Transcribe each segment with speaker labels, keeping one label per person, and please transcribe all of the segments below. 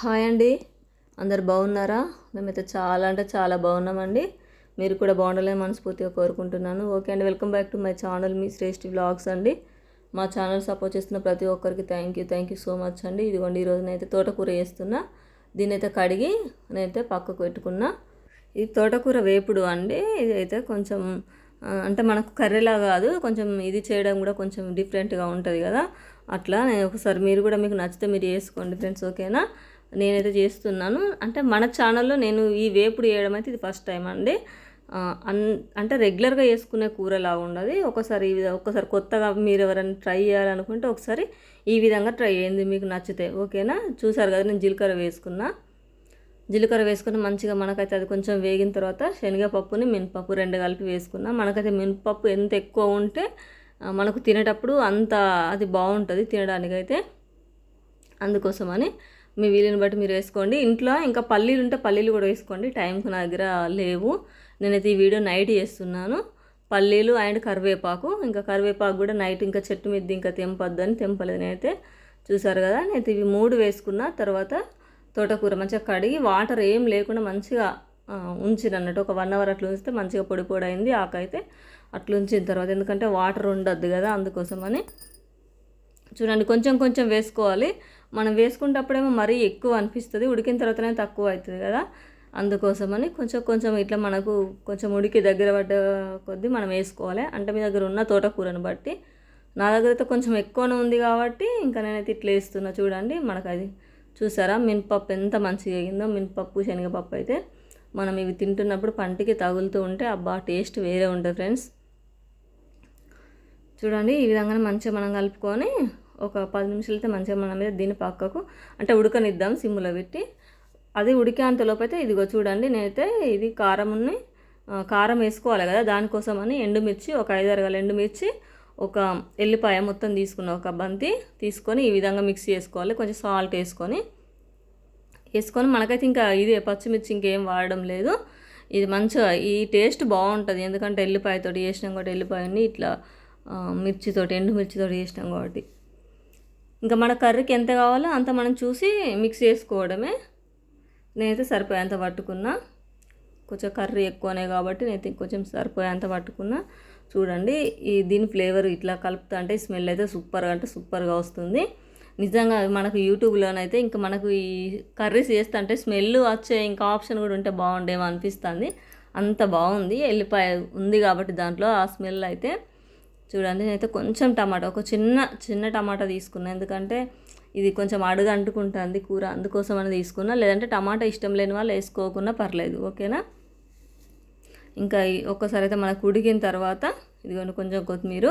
Speaker 1: Hi అండి. అందరు బాగున్నారా? మేమైతే చాలా అంటే చాలా బాగున్నామండి. మీరు కూడా బాగుండాలని మనస్ఫూర్తిగా కోరుకుంటున్నాను. ఓకే అండి welcome back to my channel. Me Shreshti blogs అండి. మా ఛానల్ సపోర్ట్ చేస్తున్న ప్రతి ఒక్కరికి thank you thank you so much అండి. ఇదిగోండి ఈరోజు నేనైతే తోటకూర వేస్తున్నా. దీన్ని అయితే కడిగి నేనైతే పక్కకు పెట్టుకున్నా. ఇది తోటకూర వేపుడు అండి. ఇది అయితే కొంచెం అంటే మనకు కర్రీలా కాదు. కొంచెం ఇది చేయడం కూడా కొంచెం డిఫరెంట్గా ఉంటుంది కదా. అట్లా నేను ఒకసారి మీరు కూడా మీకు నచ్చితే మీరు చేసుకోండి ఫ్రెండ్స్. ఓకేనా? నేనైతే చేస్తున్నాను. అంటే మన ఛానల్లో నేను ఈ వేపుడు వేయడం అయితే ఇది ఫస్ట్ టైం అండి. అన్ అంటే రెగ్యులర్గా చేసుకునే కూరలా ఉండదు. ఒకసారి ఈ విధంగా ఒకసారి కొత్తగా మీరు ఎవరైనా ట్రై చేయాలనుకుంటే ఒకసారి ఈ విధంగా ట్రై చేయండి. మీకు నచ్చితే ఓకేనా? చూసారు కదా నేను జీలకర్ర వేసుకున్నా. జీలకర్ర వేసుకుని మంచిగా మనకైతే అది కొంచెం వేగిన తర్వాత శనగపప్పుని మినపప్పు రెండు కలిపి వేసుకున్నా. మనకైతే మినపప్పు ఎంత ఎక్కువ ఉంటే మనకు తినేటప్పుడు అంత అది బాగుంటుంది తినడానికైతే. అందుకోసమని మీ వీలుని బట్టి మీరు వేసుకోండి. ఇంట్లో ఇంకా పల్లీలు ఉంటే పల్లీలు కూడా వేసుకోండి. టైంకి నా దగ్గర లేవు. నేనైతే ఈ వీడియో నైట్ చేస్తున్నాను. పల్లీలు అండ్ కరివేపాకు. ఇంకా కరివేపాకు కూడా నైట్ ఇంకా చెట్టు మీద ఇంకా తెంపొద్దని తెంపలేదు నేనైతే. చూసారు కదా? నేనైతే ఇవి మూడు వేసుకున్న. తర్వాత తోటకూర మంచిగా కడిగి వాటర్ ఏం లేకుండా మంచిగా ఆ, ఉంచిన అన్నట్టు. ఒక వన్ అవర్ అట్లా ఉంచితే మంచిగా పొడి పొడి అయింది. ఆకైతే అట్లా ఉంచిన తర్వాత. ఎందుకంటే వాటర్ ఉండద్దు కదా అందుకోసమని. చూడండి కొంచెం కొంచెం వేసుకోవాలి. మనం వేసుకునేటప్పుడేమో మరీ ఎక్కువ అనిపిస్తుంది ఉడికిన తర్వాతనే తక్కువ అవుతుంది కదా. అందుకోసమని కొంచెం కొంచెం ఇట్లా మనకు కొంచెం ఉడికి దగ్గర పడ్డ కొద్దీ మనం వేసుకోవాలి. అంటే మీ దగ్గర ఉన్న తోటకూరను బట్టి. నా దగ్గర అయితే కొంచెం ఎక్కువనే ఉంది కాబట్టి ఇంకా నేనైతే ఇట్లా వేస్తున్నా. చూడండి మనకు అది చూసారా? మినపప్పు ఎంత మంచిగా అయ్యిందో మినపప్పు శనగపప్పు అయితే మనం ఇవి తింటున్నప్పుడు పంటికి తగులుతూ ఉంటే అబ్బా టేస్ట్ వేరే ఉంటుంది ఫ్రెండ్స్. చూడండి ఈ విధంగా మంచిగా మనం కలుపుకొని ఒక పది నిమిషాలు అయితే మంచిగా మన మీద దీని పక్కకు అంటే ఉడకనిద్దాం సిమ్లో పెట్టి. అది ఉడికేంతలోపు అయితే ఇదిగో చూడండి నేనైతే ఇది కారంని కారం వేసుకోవాలి కదా దానికోసమని ఎండుమిర్చి ఒక ఐదారు గల ఎండుమిర్చి ఒక ఎల్లిపాయ మొత్తం తీసుకున్న ఒక బంతి తీసుకొని ఈ విధంగా మిక్స్ చేసుకోవాలి. కొంచెం సాల్ట్ వేసుకొని వేసుకొని మనకైతే ఇంకా ఇది పచ్చిమిర్చి ఇంకేం వాడడం లేదు. ఇది మంచిగా ఈ టేస్ట్ బాగుంటుంది. ఎందుకంటే ఎల్లిపాయతోటి చేసినాం కాబట్టి ఎల్లిపాయని ఇట్లా మిర్చితోటి ఎండు మిర్చితోటి చేసినాం కాబట్టి. ఇంకా మన కర్రీకి ఎంత కావాలో అంత మనం చూసి మిక్స్ చేసుకోవడమే. నేనైతే సరిపోయేంత పట్టుకున్నా. కొంచెం కర్రీ ఎక్కువనే కాబట్టి నేనైతే కొంచెం సరిపోయేంత పట్టుకున్నా. చూడండి ఈ దీని ఫ్లేవర్ ఇట్లా కలుపుతా అంటే స్మెల్ అయితే సూపర్గా అంటే సూపర్గా వస్తుంది. నిజంగా మనకు యూట్యూబ్లోనైతే ఇంకా మనకు ఈ కర్రీస్ చేస్తుంటే స్మెల్ వచ్చే ఇంకా ఆప్షన్ కూడా ఉంటే బాగుండేమో అనిపిస్తుంది. అంత బాగుంది. ఎల్లిపాయ ఉంది కాబట్టి దాంట్లో ఆ స్మెల్ అయితే చూడండి నేనైతే కొంచెం టమాటా ఒక చిన్న చిన్న టమాటా తీసుకున్నా. ఎందుకంటే ఇది కొంచెం అడుగు అంటుకుంటుంది కూర అందుకోసం అని తీసుకున్నా. లేదంటే టమాటా ఇష్టం లేని వాళ్ళు వేసుకోకుండా పర్లేదు ఓకేనా? ఇంకా ఒక్కసారి అయితే మనకు ఉడికిన తర్వాత ఇదిగోండి కొంచెం కొత్తిమీర.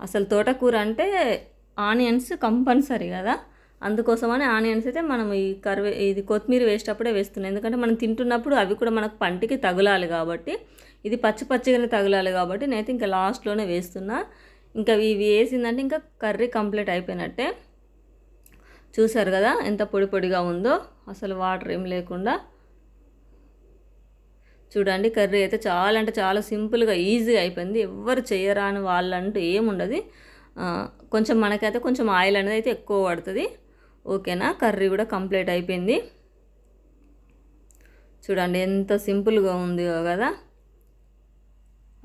Speaker 1: అసలు తోటకూర అంటే ఆనియన్స్ కంపల్సరీ కదా? అందుకోసమని ఆనియన్స్ అయితే మనం ఈ కరివే ఇది కొత్తిమీర వేసేటప్పుడే వేస్తున్నాం. ఎందుకంటే మనం తింటున్నప్పుడు అవి కూడా మనకు పంటికి తగులాలి కాబట్టి ఇది పచ్చి పచ్చిగానే తగలాలి కాబట్టి నేనైతే ఇంకా లాస్ట్లోనే వేస్తున్నా. ఇంకా ఇవి వేసిందంటే ఇంకా కర్రీ కంప్లీట్ అయిపోయినట్టే. చూసారు కదా ఎంత పొడి పొడిగా ఉందో. అసలు వాటర్ ఏం లేకుండా. చూడండి కర్రీ అయితే చాలా అంటే చాలా సింపుల్గా ఈజీగా అయిపోయింది. ఎవ్వరు చేయరా అని వాళ్ళంటూ ఏముండదు. కొంచెం మనకైతే కొంచెం ఆయిల్ అనేది అయితే ఎక్కువ పడుతుంది. ఓకేనా? కర్రీ కూడా కంప్లీట్ అయిపోయింది. చూడండి ఎంత సింపుల్గా ఉంది కదా.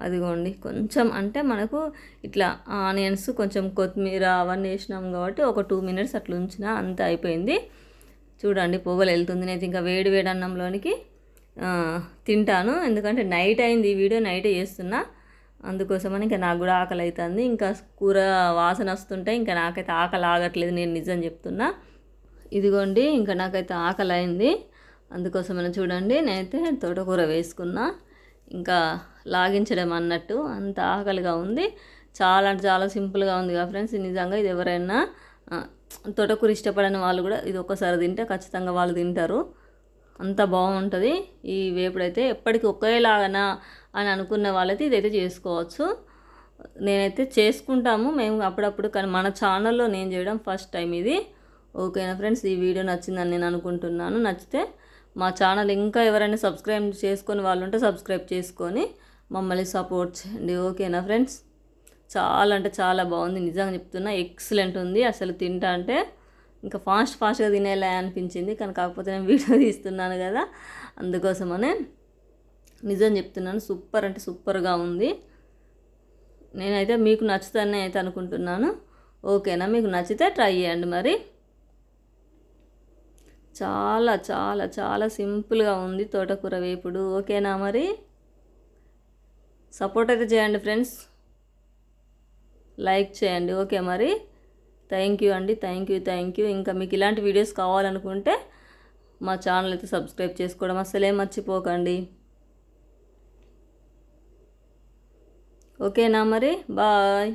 Speaker 1: అదిగోండి. కొంచెం అంటే మనకు ఇట్లా ఆనియన్స్ కొంచెం కొత్తిమీర అవన్నీ వేసినాం కాబట్టి ఒక టూ మినిట్స్ అట్లా ఉంచిన అంత అయిపోయింది. చూడండి పొగలు వెళ్తుంది. నేను ఇంకా వేడి వేడి అన్నంలోనికి తింటాను. ఎందుకంటే నైట్ అయింది ఈ వీడియో నైటే చేస్తున్నా. అందుకోసమని ఇంకా నాకు కూడా ఆకలి అవుతుంది ఇంకా కూర వాసన వస్తుంటే ఇంకా నాకైతే ఆకలి ఆగట్లేదు నేను నిజం చెప్తున్నా. ఇదిగోండి ఇంకా నాకైతే ఆకలి అయింది. అందుకోసమని చూడండి నేనైతే తోటకూర వేసుకున్నా. ఇంకా లాగించడం అన్నట్టు అంత ఆకలిగా ఉంది. చాలా అంటే చాలా సింపుల్గా ఉంది కదా ఫ్రెండ్స్. నిజంగా ఇది ఎవరైనా తోటకూర ఇష్టపడని వాళ్ళు కూడా ఇది ఒక్కసారి తింటే ఖచ్చితంగా వాళ్ళు తింటారు. అంత బాగుంటుంది. ఈ వేపుడైతే ఎప్పటికీ ఒకేలాగనా అని అనుకున్న వాళ్ళైతే ఇదైతే చేసుకోవచ్చు. నేనైతే చేసుకుంటాము. మేము అప్పుడప్పుడు కానీ మన ఛానల్లో నేను చేయడం ఫస్ట్ టైం ఇది. ఓకేనా ఫ్రెండ్స్? ఈ వీడియో నచ్చిందని నేను అనుకుంటున్నాను. నచ్చితే మా ఛానల్ ఇంకా ఎవరైనా సబ్స్క్రైబ్ చేసుకొని వాళ్ళు ఉంటే సబ్స్క్రైబ్ చేసుకొని మమ్మల్ని సపోర్ట్ చేయండి. ఓకేనా ఫ్రెండ్స్? చాలా అంటే చాలా బాగుంది. నిజంగా చెప్తున్నా ఎక్సలెంట్ ఉంది. అసలు తింటా అంటే ఇంకా ఫాస్ట్ ఫాస్ట్గా తినేలా అనిపించింది. కానీ కాకపోతే నేను వీడియో తీస్తున్నాను కదా అందుకోసమనే నిజం చెప్తున్నాను. సూపర్ అంటే సూపర్గా ఉంది. నేనైతే మీకు నచ్చుతానే అయితే అనుకుంటున్నాను. ఓకేనా? మీకు నచ్చితే ట్రై చేయండి మరి. చాలా చాలా చాలా సింపుల్గా ఉంది తోటకూర వేపుడు. ఓకేనా మరి? సపోర్ట్ అయితే చేయండి ఫ్రెండ్స్. లైక్ చేయండి. ఓకే మరి? థ్యాంక్ యూ అండి. Thank you thank you. ఇంకా మీకు ఇలాంటి వీడియోస్ కావాలనుకుంటే మా ఛానల్ అయితే సబ్స్క్రైబ్ చేసుకోవడం అసలే మర్చిపోకండి. ఓకేనా మరి? బాయ్.